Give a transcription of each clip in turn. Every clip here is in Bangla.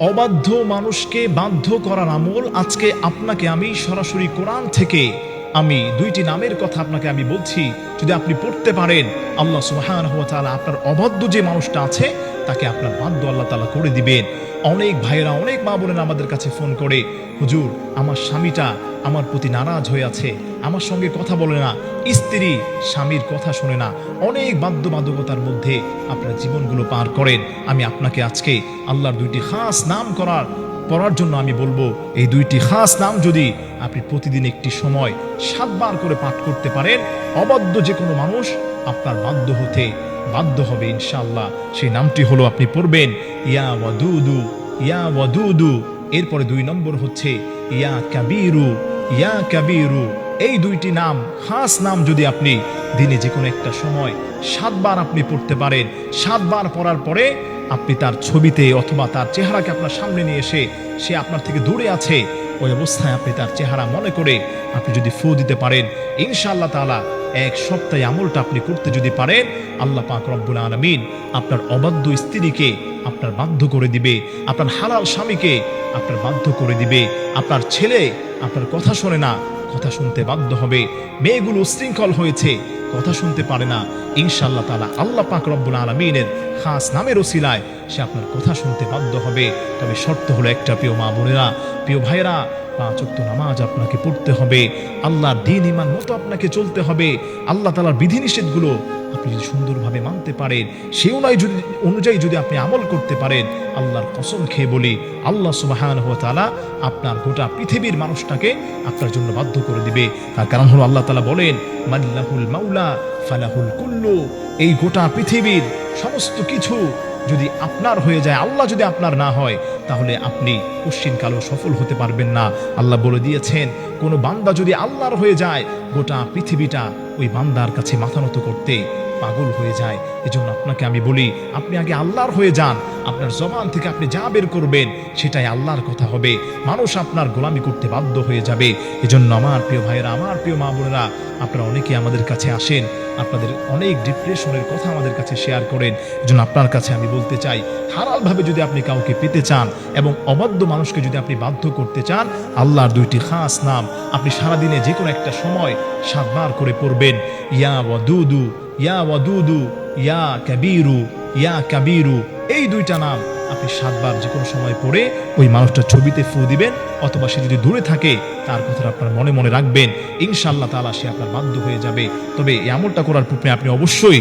অবাধ্য মানুষকে বাধ্য করার আমল। আজকে আপনাকে আমি সরাসরি কোরআন থেকে আমি দুইটি নামের কথা আপনাকে আমি বলছি। যদি আপনি পড়তে পারেন আল্লাহ সুবহানাহু ওয়া তাআলা আপনার অবাধ্য যে মানুষটা আছে, তাকে আপনার বাধ্য আল্লাহ তাআলা করে দিবেন। অনেক ভাইয়েরা, অনেক মা বোনেরা আমাদের কাছে ফোন করে, হুজুর, আমার স্বামীটা আমার প্রতি নারাজ হয়ে আছে, আমার সঙ্গে কথা বলে না, স্ত্রী স্বামীর কথা শোনে না। অনেক বাধ্যবাধকতার মধ্যে আপনার জীবনগুলো পার করেন। আমি আপনাকে আজকে আল্লাহর দুইটি খাস নাম করার পড়ার জন্য আমি বলব, এই দুইটি খাস নাম যদি আপনি প্রতিদিন একটি সময় সাতবার করে পাঠ করতে পারেন। অবাধ্য যে কোনো মানুষ আপনার বাধ্য হতে বাধ্য হবে ইনশাআল্লাহ। সেই নামটি হলো আপনি পড়বেন, ইয়া ওয়াদুদু ইয়া ওয়াদুদু। এরপরে দুই নম্বর হচ্ছে, ইয়া কাবিরু ইয়া কাবিরু। এই দুইটি নাম, খাস নাম যদি আপনি দিনে যে কোনো একটা সময় সাতবার আপনি পড়তে পারেন। সাতবার পড়ার পরে আপনি তার ছবিতে অথবা তার চেহারাকে আপনার সামনে নিয়ে এসে সে আপনার থেকে দূরে আছে। ওই অবস্থায় আপনি তার চেহারা মনে করে আপনি যদি ফু দিতে পারেন, ইনশাআল্লাহ তালা এক সপ্তাহে আমলটা আপনি করতে যদি পারেন, আল্লাহ পাক রব্বুল আলমিন আপনার অবাধ্য স্ত্রীকে আপনার বাধ্য করে দিবে, আপনার হালাল স্বামীকে আপনার বাধ্য করে দিবে, আপনার ছেলে আপনার কথা শোনে না কথা শুনতে বাধ্য হবে। মেয়েগুলো শৃঙ্খল হয়েছে। কথা শুনতে পারে না। ইনশাল্লাহ তাআলা আল্লাহ পাক রব্বুল আলমিনের খাস নামের ওসিলায় সে আপনার কথা শুনতে বাধ্য হবে। তবে শর্ত হলো একটা, প্রিয় মা বোনেরা, প্রিয় ভাইয়েরা নামাজ আপনাকে পড়তে হবে। দিন ইমান মতো আপনাকে চলতে হবে। আল্লাহ তাআলার বিধিনিষেধগুলো আপনি যদি সুন্দরভাবে মানতে পারেন, সে অনুযায়ী যদি অনুযায়ী যদি আপনি আমল করতে পারেন, আল্লাহর কসম খেয়ে বলি, আল্লাহ সুবাহান তাআলা আপনার গোটা পৃথিবীর মানুষটাকে আপনার জন্য বাধ্য করে দিবে। তার কারণ হলো আল্লাহ তালা বলেন মাল্লাহুল মাউলা ফালাহুল কুল্লু। এই গোটা পৃথিবীর সমস্ত কিছু যদি আপনার হয়ে যায়, আল্লাহ যদি আপনার না হয়, তাহলে আপনি কালো সফল হতে পারবেন না। আল্লাহ বলে দিয়েছেন, কোনো বান্দা যদি আল্লাহর হয়ে যায়, গোটা পৃথিবীটা ওই বান্দার কাছে মাথা নত করতে পাগল হয়ে যায়। এজন্য আপনাকে আমি বলি, আপনি আগে আল্লাহর হয়ে যান। আপনার জবান থেকে আপনি যা বের করবেন, সেটাই আল্লাহর কথা হবে। মানুষ আপনার গোলামি করতে বাধ্য হয়ে যাবে। এজন্য আমার প্রিয় ভাইয়েরা, আমার প্রিয় মা বোনেরা, আপনারা অনেকে আমাদের কাছে আসেন। আপনাদের অনেক ডিপ্রেশনের কথা আমাদের কাছে শেয়ার করেন। এজন্য আপনার কাছে আমি বলতে চাই, হারালভাবে যদি আপনি কাউকে পেতে চান এবং অবাধ্য মানুষকে যদি আপনি বাধ্য করতে চান, আল্লাহর দুইটি খাস নাম, আপনি সারাদিনে যে কোনো একটা সময় সাতবার করে পড়বেন। ইয়া ওয়াদুদু ইয়া ওয়াদুদু, ইয়া কাবিরু ইয়া কাবিরু, এই দুইটা নাম আপনি সাতবার যে কোনো সময় পড়ে ওই মানুষটার ছবিতে ফু দিবেন, অথবা সে যদি দূরে থাকে, তার কথাটা আপনার মনে মনে রাখবেন, ইনশাআল্লাহ তাআলা সে আপনার বাধ্য হয়ে যাবে। তবে এই আমলটা করার পূর্বে আপনি অবশ্যই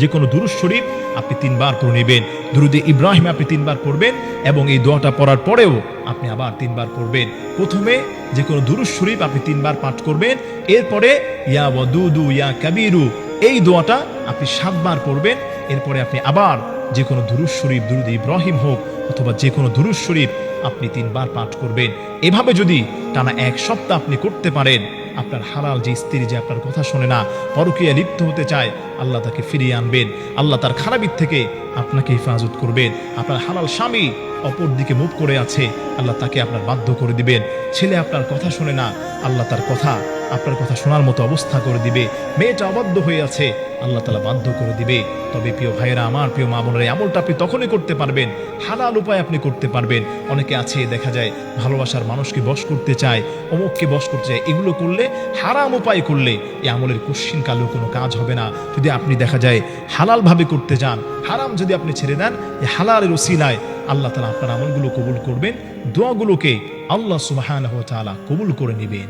যে কোনো দুরুদ শরীফ আপনি তিনবার করে নেবেন। দুরুদে ইব্রাহিম আপনি তিনবার পড়বেন, এবং এই দোয়াটা পড়ার পরেও আপনি আবার তিনবার পড়বেন। প্রথমে যে কোনো দুরুদ শরীফ আপনি তিনবার পাঠ করবেন, এরপরে ইয়া ওয়াদুদু, ইয়া কাবিরু এই দোয়াটা আপনি সাতবার করবেন এরপরে আপনি আবার যে কোনো দুরুদ শরীফ, দুরুদ ইব্রাহিম হোক অথবা যে কোনো দুরুদ শরীফ আপনি তিনবার পাঠ করবেন। এভাবে যদি টানা এক সপ্তাহ আপনি করতে পারেন, আপনার হালাল যে স্ত্রী যে আপনার কথা শোনে না, পরকীয়া লিপ্ত হতে চায় আল্লাহ তাকে ফিরিয়ে আনবেন। আল্লাহ তার খারাপির থেকে আপনাকে হেফাজত করবেন। আপনার হালাল স্বামী অপর দিকে মুখ করে আছে। আল্লাহ তাকে আপনার বাধ্য করে দিবেন। ছেলে আপনার কথা শোনে না। আল্লাহ তার কথা, আপনার কথা শোনার মতো অবস্থা করে দিবে। মেয়েটা অবাধ্য হয়ে আছে। আল্লাহ তালা বাধ্য করে দিবে। তবে প্রিয় ভাইয়েরা, আমার প্রিয় মা বোনেরা এই আমলটা আপনি তখনই করতে পারবেন। হালাল উপায় আপনি করতে পারবেন। অনেকে আছে, দেখা যায়, ভালোবাসার মানুষকে বশ করতে চায়, অমুককে বশ করতে চায়। এগুলো করলে হারাম উপায় করলে এই আমলের কোশ্চিন কালেও কোনো কাজ হবে না। যদি আপনি দেখা যায় হালালভাবে করতে যান, হারাম যদি আপনি ছেড়ে দেন এই হালালের ওসিলায় আল্লাহ তালা আপনার আমলগুলো কবুল করবেন, দোয়াগুলোকে আল্লাহ সুবাহ কবুল করে নেবেন।